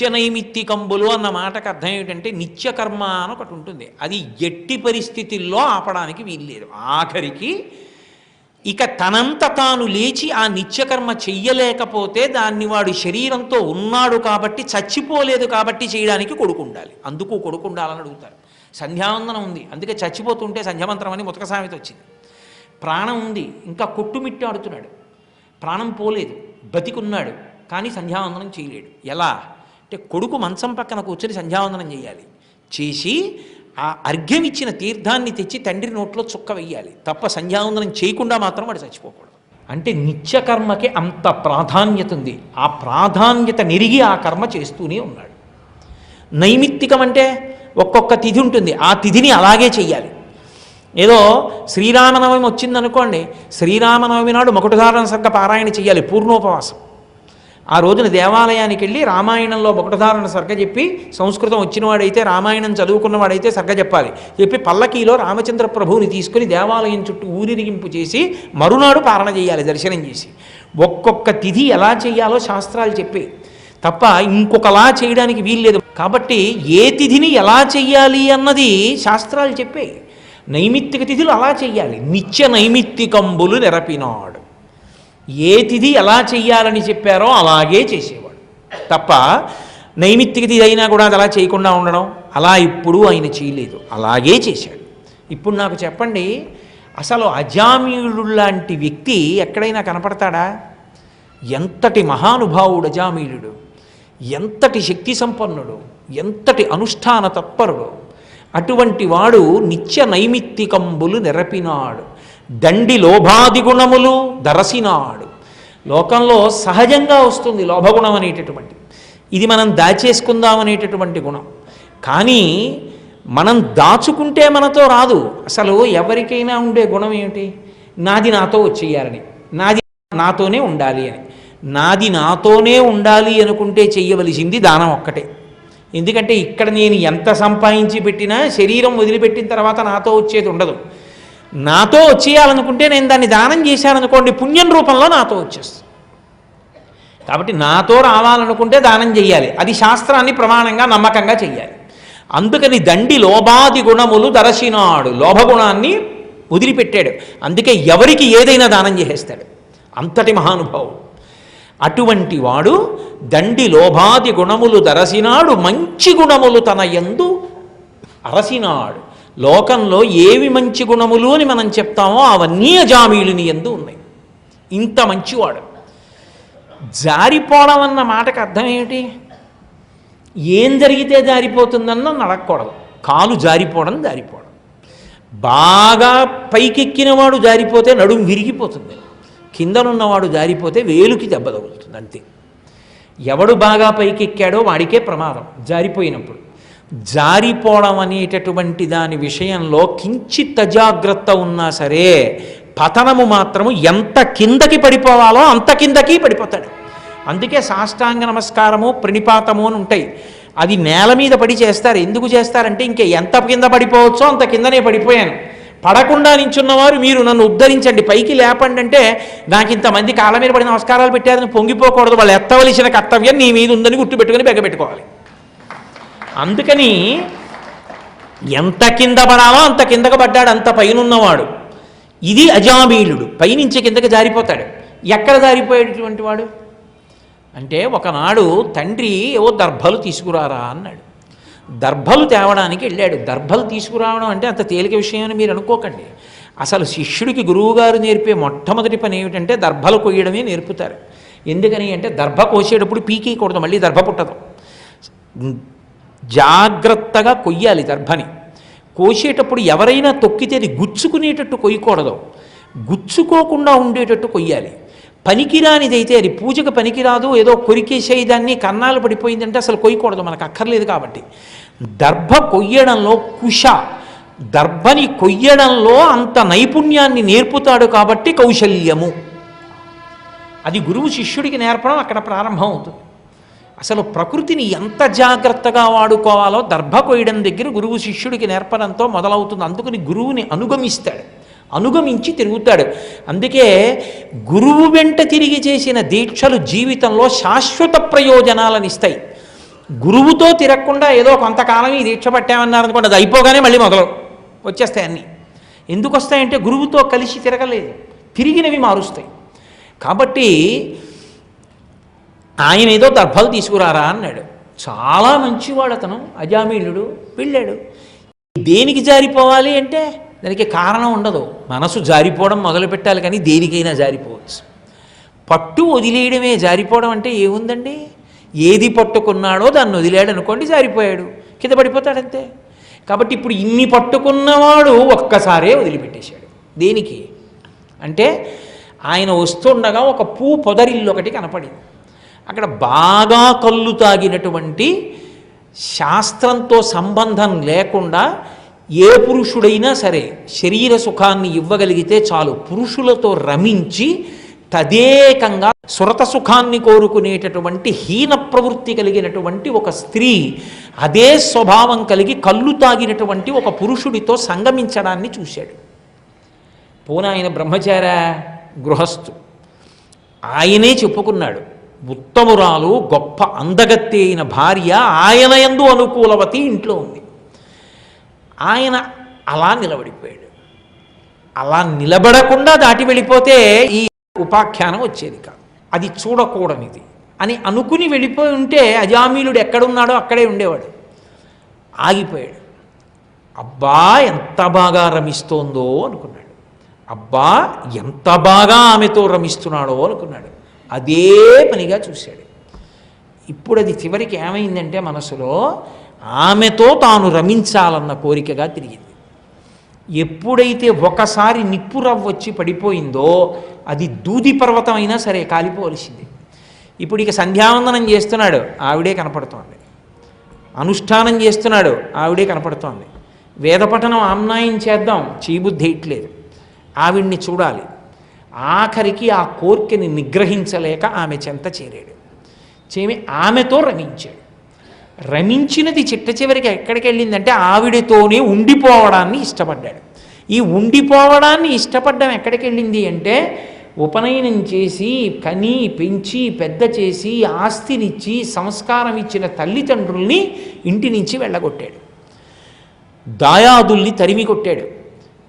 నిత్యనైమిత్తికంబులు అన్న మాటకు అర్థం ఏమిటంటే నిత్యకర్మ అని ఒకటి ఉంటుంది. అది ఎట్టి పరిస్థితుల్లో ఆపడానికి వీల్లేదు. ఆఖరికి ఇక తనంత తాను లేచి ఆ నిత్యకర్మ చెయ్యలేకపోతే దాన్ని వాడు శరీరంతో ఉన్నాడు కాబట్టి చచ్చిపోలేదు కాబట్టి చేయడానికి కొడుకు ఉండాలి. అందుకు కొడుకు ఉండాలని అడుగుతారు. సంధ్యావందనం ఉంది. అందుకే చచ్చిపోతుంటే సంధ్యామంత్రం అని ముతక సామెత వచ్చింది. ప్రాణం ఉంది. ఇంకా కొట్టుమిట్టాడుతున్నాడు ప్రాణం పోలేదు. బతికున్నాడు. కానీ సంధ్యావందనం చేయలేడు. ఎలా? అంటే కొడుకు మంచం పక్కన కూర్చొని సంధ్యావందనం చేయాలి. చేసి ఆ అర్ఘ్యం ఇచ్చిన తీర్థాన్ని తెచ్చి తండ్రి నోట్లో చుక్క వెయ్యాలి. తప్ప సంధ్యావందనం చేయకుండా మాత్రం వాడు చచ్చిపోకూడదు. అంటే నిత్యకర్మకి అంత ప్రాధాన్యత ఉంది. ఆ ప్రాధాన్యత నిరిగి ఆ కర్మ చేస్తూనే ఉన్నాడు. నైమిత్తికం అంటే ఒక్కొక్క తిథి ఉంటుంది. ఆ తిథిని అలాగే చెయ్యాలి. ఏదో శ్రీరామనవమి వచ్చిందనుకోండి శ్రీరామనవమి నాడు మొకటధారణ సర్గ పారాయణ చెయ్యాలి. పూర్ణోపవాసం. ఆ రోజున దేవాలయానికి వెళ్ళి రామాయణంలో మొకటధారణ సర్గ చెప్పి సంస్కృతం వచ్చినవాడైతే రామాయణం చదువుకున్నవాడైతే సర్గ చెప్పాలి. చెప్పి పల్లకీలో రామచంద్ర ప్రభువుని తీసుకుని దేవాలయం చుట్టూ ఊరిరిగింపు చేసి మరునాడు పారణ చేయాలి దర్శనం చేసి. ఒక్కొక్క తిథి ఎలా చేయాలో శాస్త్రాలు చెప్పి. తప్ప ఇంకొకలా చేయడానికి వీల్లేదు. కాబట్టి ఏ తిథిని ఎలా చెయ్యాలి అన్నది శాస్త్రాలు చెప్పే. నైమిత్తిక తిథులు అలా చెయ్యాలి. నిత్య నైమిత్తికంబులు నెరపినాడు. ఏ తిథి ఎలా చెయ్యాలని చెప్పారో అలాగే చేసేవాడు. తప్ప నైమిత్తిక తిథి అయినా కూడా అది అలా చేయకుండా ఉండడం అలా ఇప్పుడు ఆయన చేయలేదు. అలాగే చేశాడు. ఇప్పుడు నాకు చెప్పండి అసలు అజామీయుడు లాంటి వ్యక్తి ఎక్కడైనా కనపడతాడా? ఎంతటి మహానుభావుడు అజామీయుడు ఎంతటి శక్తి సంపన్నుడు ఎంతటి అనుష్ఠాన తత్పరుడు అటువంటి వాడు నిత్య నైమిత్తికంబులు నెరపినాడు. దండి లోభాదిగుణములు దరసినాడు. లోకంలో సహజంగా వస్తుంది లోభగుణం అనేటటువంటి. ఇది మనం దాచేసుకుందాం అనేటటువంటి గుణం. కానీ మనం దాచుకుంటే మనతో రాదు. అసలు ఎవరికైనా ఉండే గుణం ఏమిటి? నాది నాతో వచ్చేయాలని. నాది నాతోనే ఉండాలి అని. నాది నాతోనే ఉండాలి అనుకుంటే చెయ్యవలసింది దానం ఒక్కటే. ఎందుకంటే ఇక్కడ నేను ఎంత సంపాదించి పెట్టినా శరీరం వదిలిపెట్టిన తర్వాత నాతో వచ్చేది ఉండదు. నాతో వచ్చేయాలనుకుంటే నేను దాన్ని దానం చేశాననుకోండి పుణ్యం రూపంలో నాతో వచ్చేస్తుంది. కాబట్టి నాతో రావాలనుకుంటే దానం చెయ్యాలి అది శాస్త్రాన్ని ప్రమాణంగా నమ్మకంగా చెయ్యాలి అందుకని దండి లోభాది గుణములు దరసినాడు. లోభగుణాన్ని వదిలిపెట్టాడు. అందుకే ఎవరికి ఏదైనా దానం చేసేస్తాడు. అంతటి మహానుభావుడు. అటువంటి వాడు దండి లోభాది గుణములు దరసినాడు మంచి గుణములు తన యందు అరసినాడు. లోకంలో ఏవి మంచి గుణములు అని మనం చెప్తామో అవన్నీ అజామీయుని ఎందు ఉన్నాయి. ఇంత మంచివాడు. జారిపోవడం అన్న మాటకు అర్థం ఏమిటి? ఏం జరిగితే జారిపోతుందన్న నడకూడదు కాలు జారిపోవడం జారిపోవడం. బాగా పైకెక్కినవాడు జారిపోతే నడుము విరిగిపోతుంది. కిందనున్నవాడు జారిపోతే వేలుకి దెబ్బ తగులుతుంది అంతే. ఎవడు బాగా పైకెక్కాడో వాడికే ప్రమాదం జారిపోయినప్పుడు. జారిపోవడం అనేటటువంటి దాని విషయంలో కించిత్ అజాగ్రత్త ఉన్నా సరే పతనము మాత్రము ఎంత కిందకి పడిపోవాలో అంత కిందకి పడిపోతాడు. అందుకే సాష్టాంగ నమస్కారము ప్రణిపాతము అని ఉంటాయి. అది నేల మీద పడి చేస్తారు. ఎందుకు చేస్తారంటే ఇంకా ఎంత కింద పడిపోవచ్చో అంత కిందనే పడిపోయాను. పడకుండా నించున్నవారు మీరు నన్ను ఉద్ధరించండి. పైకి లేపండి అంటే నాకు ఇంతమంది కాళ్ళ మీద పడి నమస్కారాలు పెట్టారని పొంగిపోకూడదు. వాళ్ళు ఎత్తవలసిన కర్తవ్యం నీ మీద ఉందని గుర్తుపెట్టుకుని బెగ్గబెట్టుకోవాలి అందుకని ఎంత కింద పడాలో అంత కిందకు పడ్డాడు అంత పైనున్నవాడు. ఇది అజామీలుడు పైనుంచి కిందకి జారిపోతాడు. ఎక్కడ జారిపోయేటటువంటి వాడు? అంటే ఒకనాడు తండ్రి ఏవో దర్భలు తీసుకురారా అన్నాడు. దర్భలు తేవడానికి వెళ్ళాడు. దర్భలు తీసుకురావడం అంటే అంత తేలిక విషయం అని మీరు అనుకోకండి. అసలు శిష్యుడికి గురువుగారు నేర్పే మొట్టమొదటి పని ఏమిటంటే దర్భలు కొయ్యడమే నేర్పుతారు. ఎందుకని అంటే దర్భ కోసేటప్పుడు పీకేయకూడదు మళ్ళీ దర్భ పుట్టదు. జాగ్రత్తగా కొయ్యాలి దర్భని కోసేటప్పుడు ఎవరైనా తొక్కితే అది గుచ్చుకునేటట్టు కొయ్యకూడదు. గుచ్చుకోకుండా ఉండేటట్టు కొయ్యాలి. పనికిరానిదైతే అది పూజకు పనికిరాదు ఏదో కొరికేసేదాన్ని కన్నాలు పడిపోయిందంటే అసలు కొయ్యకూడదు మనకు అక్కర్లేదు కాబట్టి. దర్భ కొయ్యడంలో కుష దర్భని కొయ్యడంలో అంత నైపుణ్యాన్ని నేర్పుతాడు కాబట్టి కౌశల్యము. అది గురువు శిష్యుడికి నేర్పడం అక్కడ ప్రారంభం అవుతుంది అసలు ప్రకృతిని ఎంత జాగ్రత్తగా వాడుకోవాలో దర్భ కొయ్యడం దగ్గర గురువు శిష్యుడికి నేర్పడంతో మొదలవుతుంది. అందుకని గురువుని అనుగమిస్తాడు. అనుగమించి తిరుగుతాడు. అందుకే గురువు వెంట తిరిగి చేసిన దీక్షలు జీవితంలో శాశ్వత ప్రయోజనాలను ఇస్తాయి గురువుతో తిరగకుండా ఏదో కొంతకాలం ఈ దీక్ష పట్టామన్నారు అనుకోండి అది అయిపోగానే మళ్ళీ మొదలు వచ్చేస్తాయి అన్నీ. ఎందుకు వస్తాయంటే గురువుతో కలిసి తిరగలేదు. తిరిగినవి మారుస్తాయి. కాబట్టి ఆయన ఏదో దర్భలు తీసుకురారా అన్నాడు. చాలా మంచివాడు అతను అజామీనుడు వెళ్ళాడు దేనికి జారిపోవాలి అంటే దానికి కారణం ఉండదు. మనసు జారిపోవడం మొదలు పెట్టాలి కానీ దేనికైనా జారిపోవచ్చు. పట్టు వదిలేయడమే. జారిపోవడం అంటే ఏముందండి? ఏది పట్టుకున్నాడో దాన్ని వదిలేడు అనుకోండి జారిపోయాడు. కింద పడిపోతాడంతే. కాబట్టి ఇప్పుడు ఇన్ని పట్టుకున్నవాడు ఒక్కసారే వదిలిపెట్టేశాడు. దేనికి? అంటే ఆయన వస్తుండగా ఒక పూ పొదరిల్లు ఒకటి కనపడింది. అక్కడ బాగా కళ్ళు తాగినటువంటి శాస్త్రంతో సంబంధం లేకుండా ఏ పురుషుడైనా సరే శరీర సుఖాన్ని ఇవ్వగలిగితే చాలు. పురుషులతో రమించి తదేకంగా సురత సుఖాన్ని కోరుకునేటటువంటి హీన ప్రవృత్తి కలిగినటువంటి ఒక స్త్రీ అదే స్వభావం కలిగి కళ్ళు తాగినటువంటి ఒక పురుషుడితో సంగమించడాన్ని చూశాడు. పోనాయన బ్రహ్మచార గృహస్థు. ఆయనే చెప్పుకున్నాడు. ఉత్తమురాలు గొప్ప అందగత్తి అయిన భార్య ఆయన యందు అనుకూలవతి ఇంట్లో ఉంది. ఆయన అలా నిలబడిపోయాడు. అలా నిలబడకుండా దాటి వెళ్ళిపోతే ఈ ఉపాఖ్యానం వచ్చేది కాదు. అది చూడకూడనిది. అని అనుకుని వెళ్ళిపోయి ఉంటే అజామీలుడు ఎక్కడున్నాడో అక్కడే ఉండేవాడు. ఆగిపోయాడు. అబ్బా ఎంత బాగా రమిస్తోందో అనుకున్నాడు. అబ్బా ఎంత బాగా ఆమెతో రమిస్తున్నాడో అనుకున్నాడు. అదే పనిగా చూశాడు. ఇప్పుడు అది చివరికి ఏమైందంటే మనసులో ఆమెతో తాను రమించాలన్న కోరికగా తిరిగింది. ఎప్పుడైతే ఒకసారి నిప్పురవ్వ వచ్చి పడిపోయిందో అది దూది పర్వతం అయినా సరే కాలిపోవలసింది. ఇప్పుడు ఇక సంధ్యావందనం చేస్తున్నాడు ఆవిడే కనపడుతోంది. అనుష్ఠానం చేస్తున్నాడు ఆవిడే కనపడుతోంది. వేదపఠనం ఆమ్నాయం చేద్దాం చేయబుద్ధి ఇట్లేదు. ఆవిడ్ని చూడాలి. ఆఖరికి ఆ కోర్కెని నిగ్రహించలేక ఆమె చెంత చేరాడు. చేమి ఆమెతో రమించాడు. రమించినది చిట్ట చివరికి ఎక్కడికి వెళ్ళిందంటే ఆవిడతోనే ఉండిపోవడాన్ని ఇష్టపడ్డాడు. ఈ ఉండిపోవడాన్ని ఇష్టపడ్డం ఎక్కడికి వెళ్ళింది అంటే ఉపనయనం చేసి కని పెంచి పెద్ద చేసి ఆస్తినిచ్చి సంస్కారం ఇచ్చిన తల్లిదండ్రుల్ని ఇంటి నుంచి వెళ్ళగొట్టాడు. దాయాదుల్ని తరిమి కొట్టాడు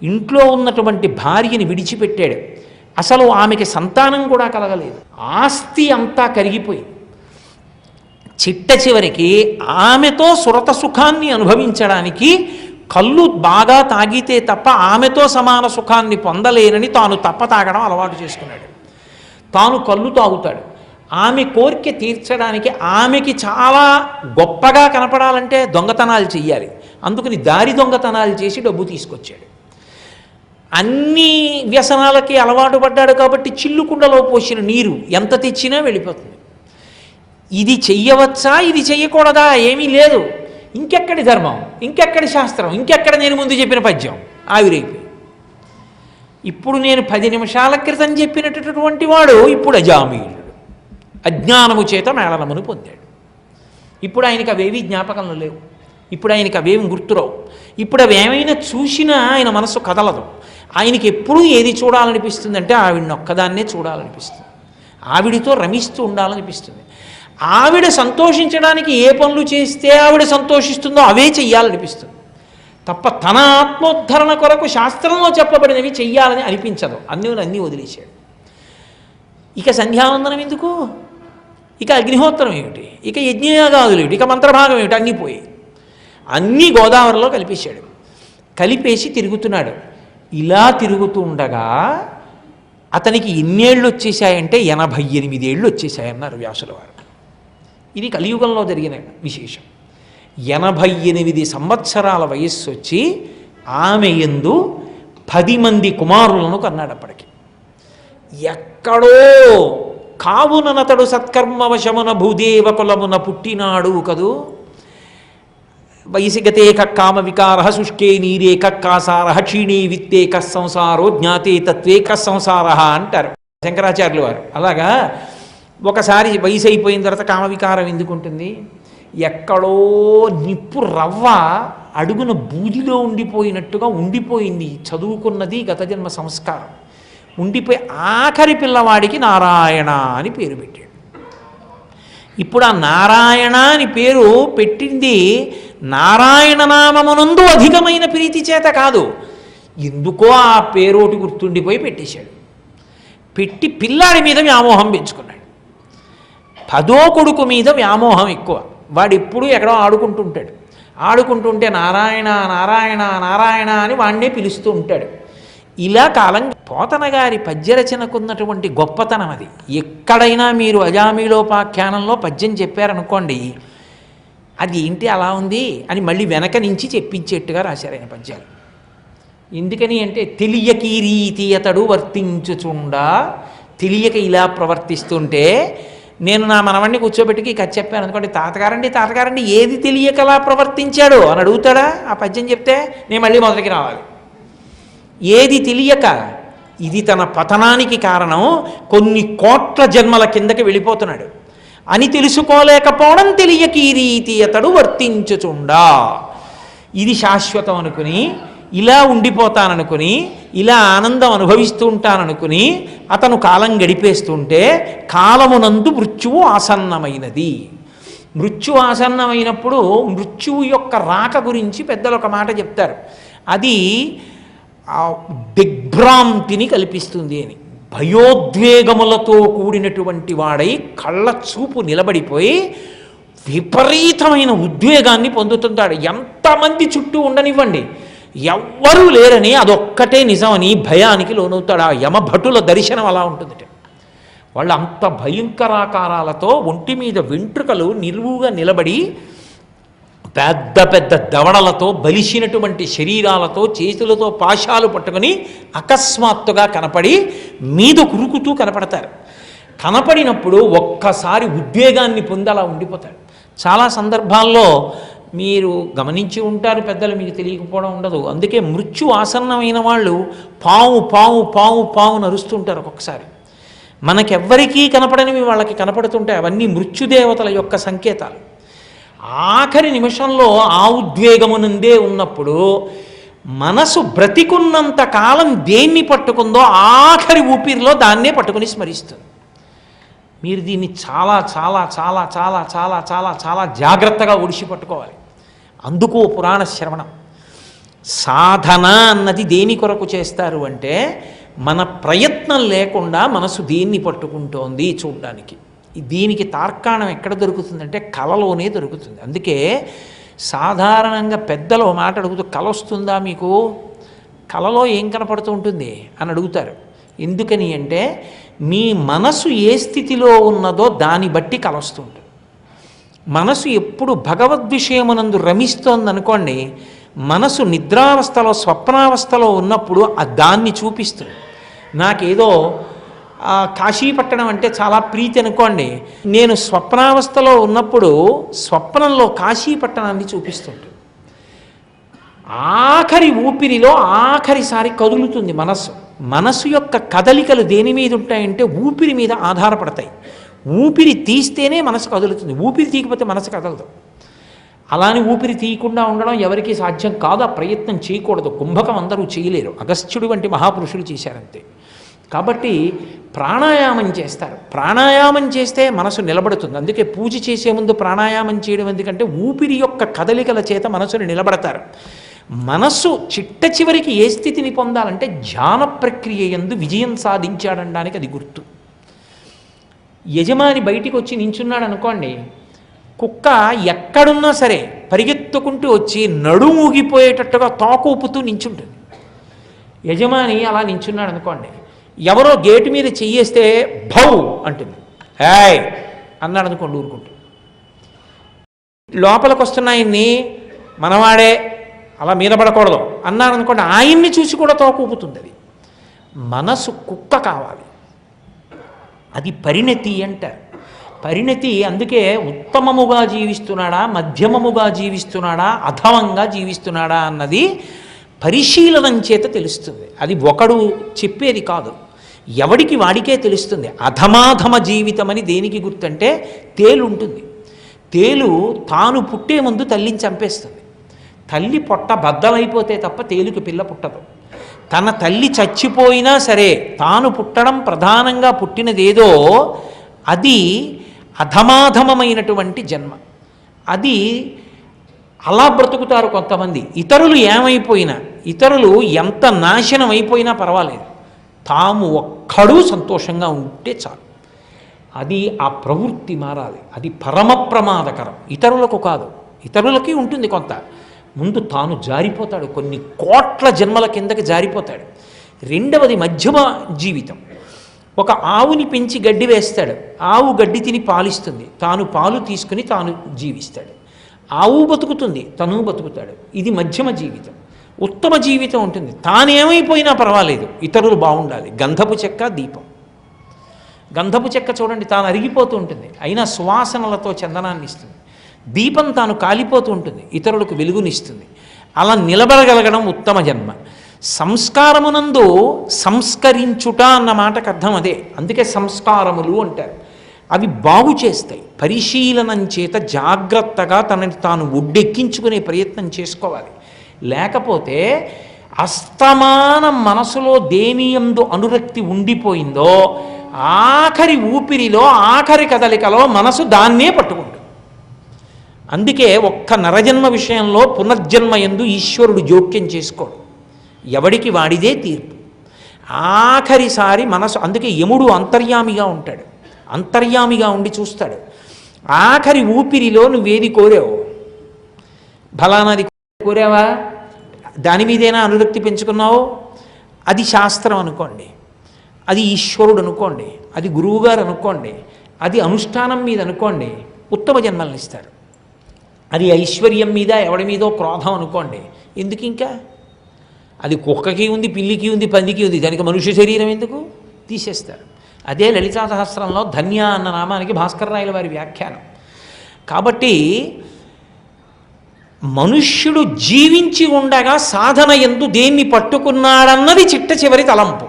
ఇంట్లో ఉన్నటువంటి భార్యని విడిచిపెట్టాడు. అసలు ఆమెకి సంతానం కూడా కలగలేదు. ఆస్తి అంతా కరిగిపోయింది. చిట్ట చివరికి ఆమెతో సురత సుఖాన్ని అనుభవించడానికి కళ్ళు బాగా తాగితే తప్ప ఆమెతో సమాన సుఖాన్ని పొందలేనని తాను తప్ప తాగడం అలవాటు చేసుకున్నాడు. తాను కళ్ళు తాగుతాడు. ఆమె కోరిక తీర్చడానికి ఆమెకి చాలా గొప్పగా కనపడాలంటే దొంగతనాలు చెయ్యాలి. అందుకని దారి దొంగతనాలు చేసి డబ్బు తీసుకొచ్చాడు. అన్ని వ్యసనాలకి అలవాటు పడ్డాడు కాబట్టి చిల్లుకుండలో పోసిన నీరు ఎంత తెచ్చినా వెళ్ళిపోతుంది. ఇది చెయ్యవచ్చా? ఇది చెయ్యకూడదా? ఏమీ లేదు. ఇంకెక్కడి ధర్మం? ఇంకెక్కడి శాస్త్రం? ఇంకెక్కడ నేను ముందు చెప్పిన పద్యం? ఆవిరైపోయి ఇప్పుడు నేను పది నిమిషాల క్రితం చెప్పినటువంటి వాడు ఇప్పుడు అజామీయుడు అజ్ఞానము చేత మేళనమును పొందాడు. ఇప్పుడు ఆయనకి అవేవి జ్ఞాపకంలో లేవు. ఇప్పుడు ఆయనకి అవేమి గుర్తురావు. ఇప్పుడు అవి ఏమైనా చూసినా ఆయన మనసు కదలదు. ఆయనకి ఎప్పుడూ ఏది చూడాలనిపిస్తుందంటే ఆవిడని ఒక్కదాన్నే చూడాలనిపిస్తుంది. ఆవిడితో రమిస్తూ ఉండాలనిపిస్తుంది. ఆవిడ సంతోషించడానికి ఏ పనులు చేస్తే ఆవిడ సంతోషిస్తుందో అవే చెయ్యాలనిపిస్తుంది. తప్ప తన ఆత్మోద్ధరణ కొరకు శాస్త్రంలో చెప్పబడినవి చెయ్యాలని అనిపించదు. అన్నీ అన్నీ వదిలేశాడు. ఇక సంధ్యావందనం ఎందుకు? ఇక అగ్నిహోత్రం ఏమిటి? ఇక యజ్ఞయాగాదులు ఏమిటి ఇక మంత్రభాగం ఏమిటి? అన్నీ పోయి అన్నీ గోదావరిలో కలిపేశాడు. కలిపేసి తిరుగుతున్నాడు. ఇలా తిరుగుతూ ఉండగా అతనికి ఎన్నేళ్ళు వచ్చేసాయంటే ఎనభై ఎనిమిది ఏళ్ళు వచ్చేసాయన్నారు వ్యాసుల వారు. ఇది కలియుగంలో జరిగిన విశేషం. ఎనభై ఎనిమిది సంవత్సరాల వయస్సు వచ్చి ఆమె ఎందు పది మంది కుమారులను కన్నాడు అప్పటికి. ఎక్కడో కావుననతడు సత్కర్మవశమున భూదేవ కులమున పుట్టినాడు కదూ? వయసిగతే కామ వికార శుష్కే నీరే కాసార క్షీణే విత్తే సంసారో జ్ఞాతే తత్వే సంసార అంటారు శంకరాచార్యులు వారు. అలాగా? ఒకసారి వయసు అయిపోయిన తర్వాత కామ వికారం ఎందుకు ఉంటుంది ఎక్కడో నిప్పు రవ్వ అడుగున బూదిలో ఉండిపోయినట్టుగా ఉండిపోయింది చదువుకున్నది గత జన్మ సంస్కారం. ఉండిపోయి ఆఖరి పిల్లవాడికి నారాయణ అని పేరు పెట్టాడు. ఇప్పుడు ఆ నారాయణ అని పేరు పెట్టింది నారాయణ నామమునందు అధికమైన ప్రీతి చేత కాదు. ఎందుకో ఆ పేరోటి గుర్తుండిపోయి పెట్టేశాడు. పెట్టి పిల్లాడి మీద వ్యామోహం పెంచుకున్నాడు. పదో కొడుకు మీద వ్యామోహం ఎక్కువ. వాడు ఎప్పుడూ ఎక్కడో ఆడుకుంటుంటాడు. ఆడుకుంటుంటే నారాయణ నారాయణ నారాయణ అని వాడినే పిలుస్తూ ఉంటాడు. ఇలా కాలం పోతన గారి పద్యరచనకున్నటువంటి గొప్పతనం అది. ఎక్కడైనా మీరు అజామీలోపాఖ్యానంలో పద్యం చెప్పారనుకోండి అది ఏంటి అలా ఉంది అని మళ్ళీ వెనక నుంచి చెప్పించేట్టుగా రాశారు ఆయన పద్యాలు ఎందుకని అంటే తెలియక ఈ రీతి అతడు వర్తించుచుండా తెలియక ఇలా ప్రవర్తిస్తుంటే నేను నా మనవాడిని కూర్చోబెట్టుకి కథ చెప్పాను. అనుకోండి తాతగారండి తాతగారండి ఏది తెలియకలా ప్రవర్తించాడు? అని అడుగుతాడా? ఆ పద్యం చెప్తే నేను మళ్ళీ మొదటికి రావాలి. ఏది తెలియక ఇది తన పతనానికి కారణం కొన్ని కోట్ల జన్మల కిందకి వెళ్ళిపోతున్నాడు. అని తెలుసుకోలేకపోవడం తెలియక ఈ రీతి అతడు వర్తించుచుండా. ఇది శాశ్వతం అనుకుని ఇలా ఉండిపోతాననుకుని ఇలా ఆనందం అనుభవిస్తూ ఉంటాననుకుని అతను కాలం గడిపేస్తుంటే కాలమునందు మృత్యువు ఆసన్నమైనది. మృత్యు ఆసన్నమైనప్పుడు మృత్యువు యొక్క రాక గురించి పెద్దలు ఒక మాట చెప్తారు. అది దిగ్భ్రాంతిని కల్పిస్తుంది అని. భయోద్వేగములతో కూడినటువంటి వాడై కళ్ళ చూపు నిలబడిపోయి విపరీతమైన ఉద్వేగాన్ని పొందుతుంటాడు. ఎంతమంది చుట్టూ ఉండనివ్వండి. ఎవ్వరూ లేరని అదొక్కటే నిజమని భయానికి లోనవుతాడు. ఆ యమభటుల దర్శనం అలా ఉంటుంది వాళ్ళు అంత భయంకరాకారాలతో ఒంటి మీద వెంట్రుకలు నిలువుగా నిలబడి పెద్ద పెద్ద దవడలతో బలిసినటువంటి శరీరాలతో చేతులతో పాశాలు పట్టుకొని అకస్మాత్తుగా కనపడి మీద కురుకుతూ కనపడతారు. కనపడినప్పుడు ఒక్కసారి ఉద్వేగాన్ని పొందలా ఉండిపోతాడు చాలా సందర్భాల్లో మీరు గమనించి ఉంటారు పెద్దలు మీకు తెలియకపోవడం ఉండదు. అందుకే మృత్యు ఆసన్నమైన వాళ్ళు పావు పావు పావు పావు నరుస్తుంటారు ఒక్కొక్కసారి. మనకెవ్వరికీ కనపడనివి వాళ్ళకి కనపడుతుంటాయి. అవన్నీ మృత్యుదేవతల యొక్క సంకేతాలు. ఆఖరి నిమిషంలో ఆ ఉద్వేగమునందే ఉన్నప్పుడు మనసు బ్రతికున్నంత కాలం దేన్ని పట్టుకుందో ఆఖరి ఊపిరిలో దాన్నే పట్టుకుని స్మరిస్తుంది. మీరు దీన్ని చాలా చాలా చాలా చాలా చాలా చాలా చాలా జాగ్రత్తగా ఒడిసి పట్టుకోవాలి. అందుకు పురాణ శ్రవణం. సాధన అన్నది దేని కొరకు చేస్తారు అంటే మన ప్రయత్నం లేకుండా మనసు దేన్ని పట్టుకుంటోంది చూడడానికి. దీనికి తార్కాణం ఎక్కడ దొరుకుతుందంటే కళలోనే దొరుకుతుంది. అందుకే సాధారణంగా పెద్దలు మాట అడుగుతూ కళ వస్తుందా మీకు? కళలో ఏం కనపడుతూ ఉంటుంది? అని అడుగుతారు. ఎందుకని అంటే మీ మనసు ఏ స్థితిలో ఉన్నదో దాన్ని బట్టి కళ వస్తుంటుంది మనసు ఎప్పుడు భగవద్ విషయమునందు రమిస్తోందనుకోండి మనసు నిద్రావస్థలో స్వప్నావస్థలో ఉన్నప్పుడు ఆ దాన్ని చూపిస్తుంది. నాకేదో కాశీపట్టణం అంటే చాలా ప్రీతి అనుకోండి. నేను స్వప్నావస్థలో ఉన్నప్పుడు స్వప్నంలో కాశీపట్టణాన్ని చూపిస్తుంటుంది ఆఖరి ఊపిరిలో ఆఖరిసారి కదులుతుంది మనస్సు. మనస్సు యొక్క కదలికలు దేని మీద ఉంటాయంటే ఊపిరి మీద ఆధారపడతాయి. ఊపిరి తీస్తేనే మనసు కదులుతుంది. ఊపిరి తీయకపోతే మనసు కదలదు. అలానే ఊపిరి తీయకుండా ఉండడం ఎవరికీ సాధ్యం కాదు. ఆ ప్రయత్నం చేయకూడదు. కుంభకం అందరూ చేయలేరు. అగస్త్యుడు వంటి మహాపురుషులు చేశారంతే. కాబట్టి ప్రాణాయామం చేస్తారు. ప్రాణాయామం చేస్తే మనసు నిలబడుతుంది. అందుకే పూజ చేసే ముందు ప్రాణాయామం చేయడం ఎందుకంటే ఊపిరి యొక్క కదలికల చేత మనసుని నిలబడతారు. మనస్సు చిట్ట చివరికి ఏ స్థితిని పొందాలంటే ధ్యాన ప్రక్రియ ఎందు విజయం సాధించాడనడానికి అది గుర్తు. యజమాని బయటికి వచ్చి నించున్నాడు అనుకోండి కుక్క ఎక్కడున్నా సరే పరిగెత్తుకుంటూ వచ్చి నడుమూగిపోయేటట్టుగా తోకూపుతూ నించుంటుంది. యజమాని అలా నించున్నాడు అనుకోండి ఎవరో గేటు మీద చెయ్యేస్తే భౌ అంటుంది. హాయ్ అన్నాడు అనుకోండి ఊరుకుంటూ. లోపలికి వస్తున్న ఆయన్ని మనవాడే అలా మీద పడకూడదు. అన్నాడు అనుకోండి ఆయన్ని చూసి కూడా తోకూపుతుంది అది. మనసు కుక్క కావాలి. అది పరిణతి అంట. పరిణతి అందుకే ఉత్తమముగా జీవిస్తున్నాడా మధ్యమముగా జీవిస్తున్నాడా అధమంగా జీవిస్తున్నాడా అన్నది పరిశీలనం చేత తెలుస్తుంది. అది ఒకడు చెప్పేది కాదు. ఎవడికి వాడికే తెలుస్తుంది. అధమాధమ జీవితం అని దేనికి గుర్తంటే తేలు ఉంటుంది తేలు తాను పుట్టే ముందు తల్లిని చంపేస్తుంది. తల్లి పొట్ట బద్దలైపోతే తప్ప తేలుకి పిల్ల పుట్టదు. తన తల్లి చచ్చిపోయినా సరే తాను పుట్టడం ప్రధానంగా పుట్టినదేదో అది అధమాధమమైనటువంటి జన్మ. అది అలా బ్రతుకుతారు కొంతమంది. ఇతరులు ఏమైపోయినా ఇతరులు ఎంత నాశనం అయిపోయినా పర్వాలేదు. తాము ఒక్కడూ సంతోషంగా ఉంటే చాలు. అది ఆ ప్రవృత్తి మారాలి. అది పరమ ప్రమాదకరం. ఇతరులకు కాదు. ఇతరులకి ఉంటుంది కొంత. ముందు తాను జారిపోతాడు. కొన్ని కోట్ల జన్మల కిందకి జారిపోతాడు. రెండవది మధ్యమ జీవితం. ఒక ఆవుని పెంచి గడ్డి వేస్తాడు. ఆవు గడ్డి తిని పాలిస్తుంది. తాను పాలు తీసుకుని తాను జీవిస్తాడు. ఆవు బతుకుతుంది తను బతుకుతాడు. ఇది మధ్యమ జీవితం. ఉత్తమ జీవితం ఉంటుంది. తానేమైపోయినా పర్వాలేదు. ఇతరులు బాగుండాలి. గంధపు చెక్క దీపం. గంధపు చెక్క చూడండి తాను అరిగిపోతూ ఉంటుంది. అయినా సువాసనలతో చందనాన్ని ఇస్తుంది. దీపం తాను కాలిపోతూ ఉంటుంది. ఇతరులకు వెలుగునిస్తుంది. అలా నిలబడగలగడం ఉత్తమ జన్మ. సంస్కారమునందు సంస్కరించుట అన్న మాటకు అర్థం అదే. అందుకే సంస్కారములు అంటారు. అవి బాగు చేస్తాయి. పరిశీలనం చేత జాగ్రత్తగా తనని తాను ఒడ్డెక్కించుకునే ప్రయత్నం చేసుకోవాలి. లేకపోతే అస్తమాన మనసులో దేనియందు అనురక్తి ఉండిపోయిందో ఆఖరి ఊపిరిలో ఆఖరి కదలికలో మనసు దాన్నే పట్టుకుంటుంది. అందుకే ఒక్క నరజన్మ విషయంలో పునర్జన్మ ఎందు ఈశ్వరుడు జోక్యం చేసుకోడు. ఎవడికి వాడిదే తీర్పు. ఆఖరిసారి మనసు అందుకే యముడు అంతర్యామిగా ఉంటాడు. అంతర్యామిగా ఉండి చూస్తాడు. ఆఖరి ఊపిరిలో నువ్వేది కోరావు? ఫలానాది కోరావా? దాని మీదేనా అనురక్తి పెంచుకున్నావు? అది శాస్త్రం అనుకోండి. అది ఈశ్వరుడు అనుకోండి. అది గురువుగారు అనుకోండి. అది అనుష్ఠానం మీద అనుకోండి. ఉత్తమ జన్మలను ఇస్తారు. అది ఐశ్వర్యం మీద ఎవడి మీదో క్రోధం అనుకోండి. ఎందుకు ఇంకా? అది కుక్కకి ఉంది పిల్లికి ఉంది పందికి ఉంది. దానికి మనుష్య శరీరం ఎందుకు? తీసేస్తారు. అదే లలితా సహస్రంలో ధన్య అన్న నామానికి భాస్కర్ రాయల వారి వ్యాఖ్యానం. కాబట్టి మనుష్యుడు జీవించి ఉండగా సాధన ఎందు దేన్ని పట్టుకున్నాడన్నది చిట్ట చివరి తలంపు.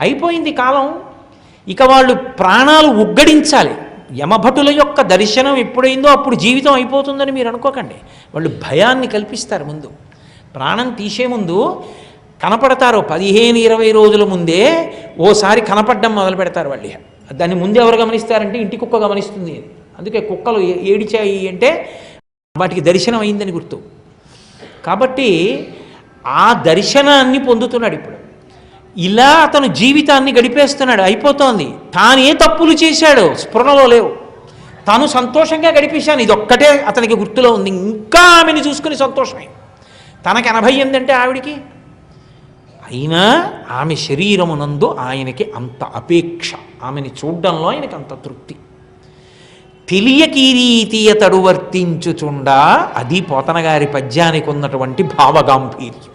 అయిపోయింది కాలం. ఇక వాళ్ళు ప్రాణాలు ఉగ్గడించాలి. యమభటుల యొక్క దర్శనం ఎప్పుడైందో అప్పుడు జీవితం అయిపోతుందని మీరు అనుకోకండి. వాళ్ళు భయాన్ని కల్పిస్తారు ముందు. ప్రాణం తీసే ముందు కనపడతారు పదిహేను ఇరవై రోజుల ముందే ఓసారి కనపడడం మొదలు పెడతారు వాళ్ళు దాన్ని ముందు ఎవరు గమనిస్తారంటే ఇంటి కుక్క గమనిస్తుంది. అందుకే కుక్కలు ఏ- ఏడిచాయి అంటే వాటికి దర్శనం అయిందని గుర్తు. కాబట్టి ఆ దర్శనాన్ని పొందుతున్నాడు ఇప్పుడు. ఇలా అతను జీవితాన్ని గడిపేస్తున్నాడు అయిపోతోంది. తానే తప్పులు చేశాడు స్ఫురణలో లేవు. తాను సంతోషంగా గడిపేశాను ఇది ఒక్కటే అతనికి గుర్తులో ఉంది. ఇంకా ఆమెని చూసుకుని సంతోషమే. తనకి ఎనభై ఎనిమిది అంటే ఆవిడికి అయినా ఆమె శరీరమునందు ఆయనకి అంత అపేక్ష. ఆమెని చూడడంలో ఆయనకి అంత తృప్తి. తెలియకి రీతియతడు వర్తించుచుండా అది పోతనగారి పద్యానికి ఉన్నటువంటి భావగాంభీర్యం.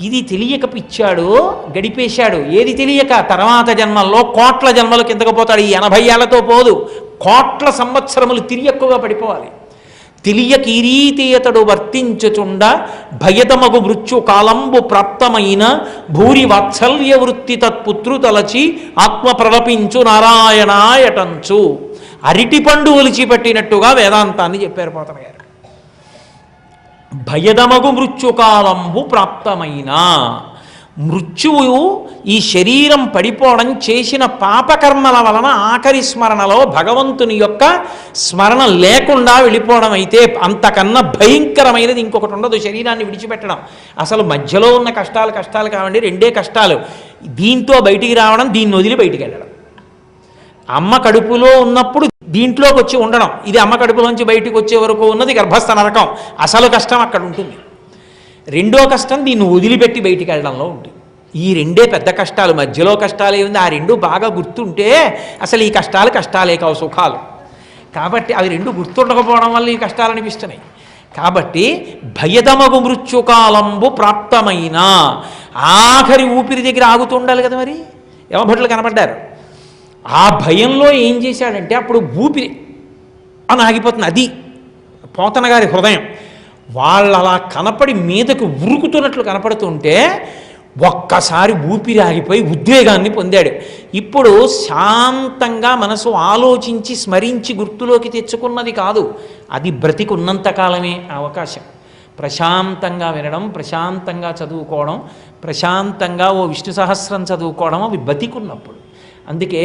ఇది తెలియక పిచ్చాడు గడిపేశాడు. ఏది తెలియక తర్వాత జన్మల్లో కోట్ల జన్మలు కిందకు పోతాడు. ఈ ఎనభై ఏళ్ళతో పోదు. కోట్ల సంవత్సరములు తిరియక్కువగా పడిపోవాలి. తెలియక వర్తించుచుండ భయదమగు మృత్యు కాలంబు ప్రాప్తమైన భూరి వాత్సల్య వృత్తి తత్పుత్రు తలచి ఆత్మ ప్రలపించు నారాయణాయటంచు. అరటి పండు ఒలిచిపెట్టినట్టుగా వేదాంతాన్ని చెప్పారు పోతన గారు భయదమగు మృత్యుకాలంబు ప్రాప్తమైన మృత్యువు ఈ శరీరం పడిపోవడం చేసిన పాపకర్మల వలన ఆఖరి స్మరణలో భగవంతుని యొక్క స్మరణ లేకుండా వెళ్ళిపోవడం అయితే అంతకన్నా భయంకరమైనది ఇంకొకటి ఉండదు శరీరాన్ని విడిచిపెట్టడం. అసలు మధ్యలో ఉన్న కష్టాలు కష్టాలు కావండి రెండే కష్టాలు. దీంతో బయటికి రావడం దీన్ని వదిలి బయటికి వెళ్ళడం. అమ్మ కడుపులో ఉన్నప్పుడు దీంట్లోకి వచ్చి ఉండడం. ఇది అమ్మ కడుపులోంచి బయటికి వచ్చే వరకు ఉన్నది గర్భస్థ నరకం. అసలు కష్టం అక్కడ ఉంటుంది. రెండో కష్టం దీన్ని వదిలిపెట్టి బయటికి వెళ్ళడంలో ఉంది. ఈ రెండే పెద్ద కష్టాలు మధ్యలో కష్టాలు ఉంది ఆ రెండు బాగా గుర్తుంటే అసలు ఈ కష్టాలు కష్టాలే కావు సుఖాలు. కాబట్టి అవి రెండు గుర్తుండకపోవడం వల్ల ఈ కష్టాలు అనిపిస్తున్నాయి. కాబట్టి భయదమగు మృత్యుకాలంబు ప్రాప్తమైన ఆఖరి ఊపిరి దగ్గర ఆగుతుండాలి కదా మరి? యమభట్లు కనపడ్డారు. ఆ భయంలో ఏం చేశాడంటే అప్పుడు ఊపిరి అని ఆగిపోతుంది. అది పోతన గారి హృదయం. వాళ్ళు అలా కనపడి మీదకు ఉరుకుతున్నట్లు కనపడుతుంటే ఒక్కసారి ఊపిరి ఆగిపోయి ఉద్వేగాన్ని పొందాడు. ఇప్పుడు శాంతంగా మనసు ఆలోచించి స్మరించి గుర్తులోకి తెచ్చుకున్నది కాదు. అది బ్రతికున్నంత కాలమే అవకాశం. ప్రశాంతంగా వినడం ప్రశాంతంగా చదువుకోవడం ప్రశాంతంగా ఓ విష్ణు సహస్రం చదువుకోవడం అవి బతికున్నప్పుడు అందుకే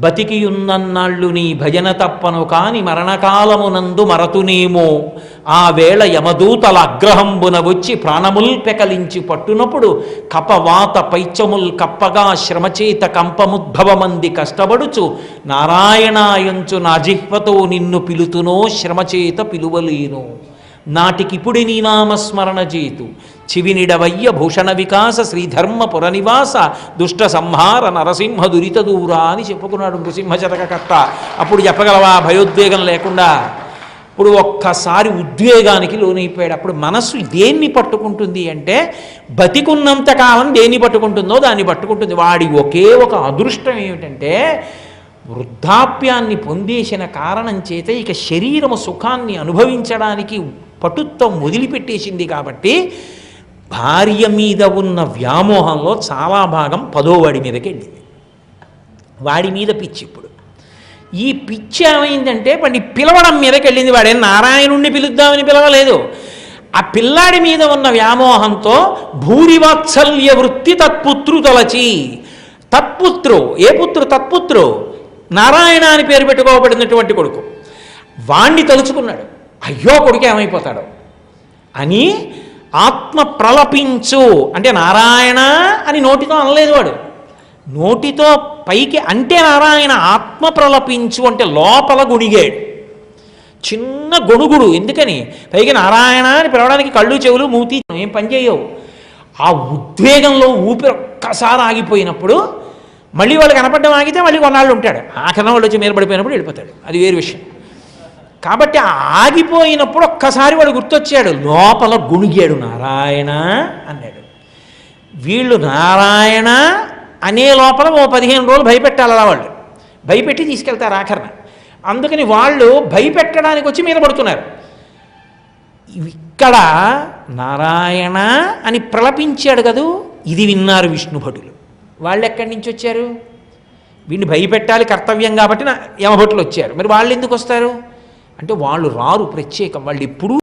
బతికియున్నన్నాళ్ళు నీ భజన తప్పను కాని మరణకాలమునందు మరతునేమో. ఆ వేళ యమదూతల అగ్రహంబున వచ్చి ప్రాణముల్ పెకలించి పట్టునప్పుడు కపవాత పైచముల్ కప్పగా శ్రమచేత కంపముద్భవమంది కష్టపడుచు నారాయణాయంచు నా జిహ్వతో నిన్ను పిలుతునో శ్రమచేత పిలువలేను. నాటికిపుడి నీ నామస్మరణ చేతు. చివినిడవయ్య భూషణ వికాస శ్రీధర్మ పురనివాస దుష్ట సంహార నరసింహ దురిత దూరా అని చెప్పుకున్నాడు నృసింహ శతకర్త అప్పుడు చెప్పగలవా? భయోద్వేగం లేకుండా. ఇప్పుడు ఒక్కసారి ఉద్వేగానికి లోనైపోయాడు. అప్పుడు మనస్సు దేన్ని పట్టుకుంటుంది అంటే బతికున్నంత కాలం దేన్ని పట్టుకుంటుందో దాన్ని పట్టుకుంటుంది. వాడి ఒకే ఒక అదృష్టం ఏమిటంటే వృద్ధాప్యాన్ని పొందేసిన కారణం చేత ఇక శరీరము సుఖాన్ని అనుభవించడానికి పటుత్వం వదిలిపెట్టేసింది కాబట్టి భార్య మీద ఉన్న వ్యామోహంలో చాలా భాగం పదోవాడి మీదకి వెళ్ళింది. వాడి మీద పిచ్చి ఇప్పుడు. ఈ పిచ్చి ఏమైందంటే వాడిని పిలవడం మీదకి వెళ్ళింది. వాడే నారాయణుణ్ణి పిలుద్దామని పిలవలేదు. ఆ పిల్లాడి మీద ఉన్న వ్యామోహంతో భూరివాత్సల్య వృత్తి తత్పుత్రు తలచి తత్పుత్రు ఏ పుత్రు? తత్పుత్రు. నారాయణ అని పేరు పెట్టుకోబడినటువంటి కొడుకు. వాణ్ణి తలుచుకున్నాడు. అయ్యో కొడుకు ఏమైపోతాడు అని ఆత్మ ప్రలపించు అంటే నారాయణ అని నోటితో అనలేదు వాడు. నోటితో పైకి అంటే నారాయణ ఆత్మ ప్రలపించు అంటే లోపల గుణిగాడు. చిన్న గొణుగుడు ఎందుకని? పైకి నారాయణ అని పిలవడానికి కళ్ళు చెవులు మూతి ఏం పని చేయవు. ఆ ఉద్వేగంలో ఊపిరి ఒక్కసారి ఆగిపోయినప్పుడు మళ్ళీ వాళ్ళు కనపడడం ఆగితే మళ్ళీ కొన్నాళ్ళు ఉంటాడు. ఆఖరణ వాళ్ళు వచ్చి మీద పడిపోయినప్పుడు వెళ్ళిపోతాడు. అది వేరు విషయం. కాబట్టి ఆగిపోయినప్పుడు ఒక్కసారి వాడు గుర్తొచ్చాడు లోపల గుణిగాడు నారాయణ అన్నాడు. వీళ్ళు నారాయణ అనే లోపల ఓ పదిహేను రోజులు భయపెట్టాలి అలా వాళ్ళు. భయపెట్టి తీసుకెళ్తారు ఆఖరణ. అందుకని వాళ్ళు భయపెట్టడానికి వచ్చి మీద పడుతున్నారు. ఇక్కడ నారాయణ అని ప్రలపించాడు కదూ ఇది విన్నారు విష్ణుభటులు. వాళ్ళు ఎక్కడి నుంచి వచ్చారు? వీడిని భయపెట్టాలి కర్తవ్యం కాబట్టి నా యమభటులు వచ్చారు. మరి వాళ్ళు ఎందుకు వస్తారు? అంటే వాళ్ళు రారు ప్రత్యేకం. వాళ్ళు ఎప్పుడూ